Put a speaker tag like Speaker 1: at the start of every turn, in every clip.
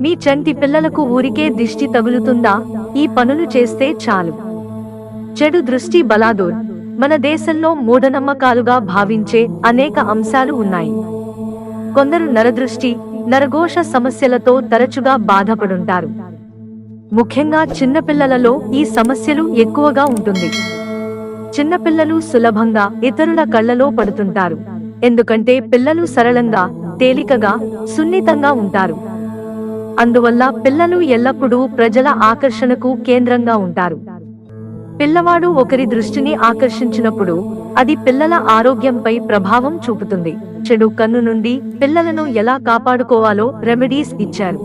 Speaker 1: మీ చంటి పిల్లలకు ఊరికే దిష్టి తగులుతుందా? ఈ పనులు చేస్తే చాలు. చెడు దృష్టి బలాదోర్. మన దేశంలో మూఢనమ్మకాలుగా భావించే అనేక అంశాలు ఉన్నాయి. కొందరు నరదృష్టి నరఘోష సమస్యలతో తరచుగా బాధపడుంటారు. ముఖ్యంగా చిన్నపిల్లలలో ఈ సమస్యలు ఎక్కువగా ఉంటుంది. చిన్నపిల్లలు సులభంగా ఇతరుల కళ్ళలో పడుతుంటారు. ఎందుకంటే పిల్లలు సరళంగా తేలికగా సున్నితంగా ఉంటారు. అందువల్ల పిల్లలు ఎల్లప్పుడూ ప్రజల ఆకర్షణకు కేంద్రంగా ఉంటారు. పిల్లవాడు ఒకరి దృష్టిని ఆకర్షించినప్పుడు అది పిల్లల ఆరోగ్యంపై ప్రభావం చూపుతుంది. చెడు కన్ను నుండి పిల్లలను ఎలా కాపాడుకోవాలో రెమెడీస్ ఇచ్చారు.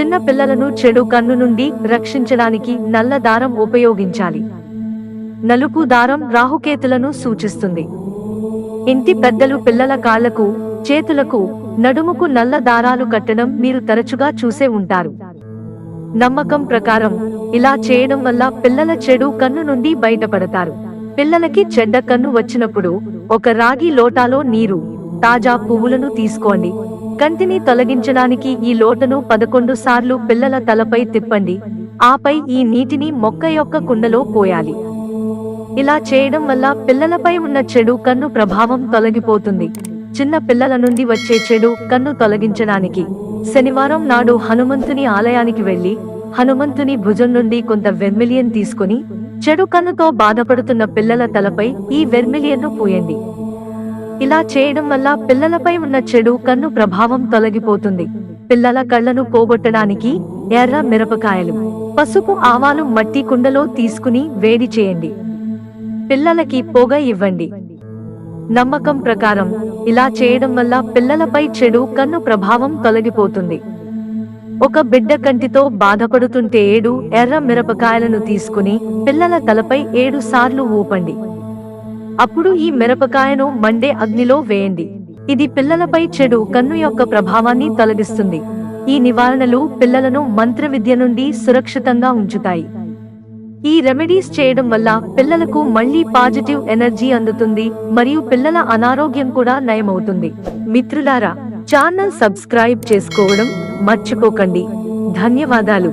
Speaker 1: చిన్న పిల్లలను చెడు కన్ను నుండి రక్షించడానికి నల్ల దారం ఉపయోగించాలి. నలుపు దారం రాహుకేతులను సూచిస్తుంది. ఇంటి పెద్దలు పిల్లల కాళ్ళకు చేతులకు నడుముకు నల్ల దారాలు కట్టడం మీరు తరచుగా చూసే ఉంటారు. నమ్మకం ప్రకారం ఇలా చేయడం వల్ల పిల్లల చెడు కన్ను నుండి బయటపడతారు. పిల్లలకి చెడ్డ కన్ను వచ్చినప్పుడు ఒక రాగి లోటాలో నీరు తాజా పువ్వులను తీసుకోండి. కంటిని తొలగించడానికి ఈ లోటను పదకొండు సార్లు పిల్లల తలపై తిప్పండి. ఆపై ఈ నీటిని మొక్క యొక్క కుండలో పోయాలి. ఇలా చేయడం వల్ల పిల్లలపై ఉన్న చెడు కన్ను ప్రభావం తొలగిపోతుంది. చిన్న పిల్లల నుండి వచ్చే చెడు కన్ను తొలగించడానికి. శనివారం నాడు హనుమంతుని ఆలయానికి వెళ్ళి హనుమంతుని భుజం నుండి కొంత వెర్మిలియన్ తీసుకుని చెడు కన్నుతో బాధపడుతున్న పిల్లల తలపై ఈ వెర్మిలియన్ను పూయండి. ఇలా చేయడం వల్ల పిల్లలపై ఉన్న చెడు కన్ను ప్రభావం తొలగిపోతుంది. పిల్లల కళ్ళను పోగొట్టడానికి ఎర్ర మిరపకాయలు పసుపు ఆవాలు మట్టి కుండలో తీసుకుని వేడి చేయండి. పిల్లలకి పొగ ఇవ్వండి. నమ్మకం ప్రకారం ఇలా చేయడం వల్ల పిల్లలపై చెడు కన్ను ప్రభావం తొలగిపోతుంది. ఒక బిడ్డ కంటితో బాధపడుతుంటే ఏడు ఎర్ర మిరపకాయలను తీసుకుని పిల్లల తలపై ఏడు సార్లు ఊపండి. అప్పుడు ఈ మిరపకాయను మండే అగ్నిలో వేయండి. ఇది పిల్లలపై చెడు కన్ను యొక్క ప్రభావాన్ని తొలగిస్తుంది. ఈ నివారణలు పిల్లలను మంత్ర విద్య నుండి సురక్షితంగా ఉంచుతాయి. ఈ రెమెడీస్ చేయడం వల్ల పిల్లలకు మళ్ళీ పాజిటివ్ ఎనర్జీ అందుతుంది మరియు పిల్లల అనారోగ్యం కూడా నయమవుతుంది. మిత్రులారా ఛానల్ సబ్స్క్రైబ్ చేసుకోవడం మర్చిపోకండి. ధన్యవాదాలు.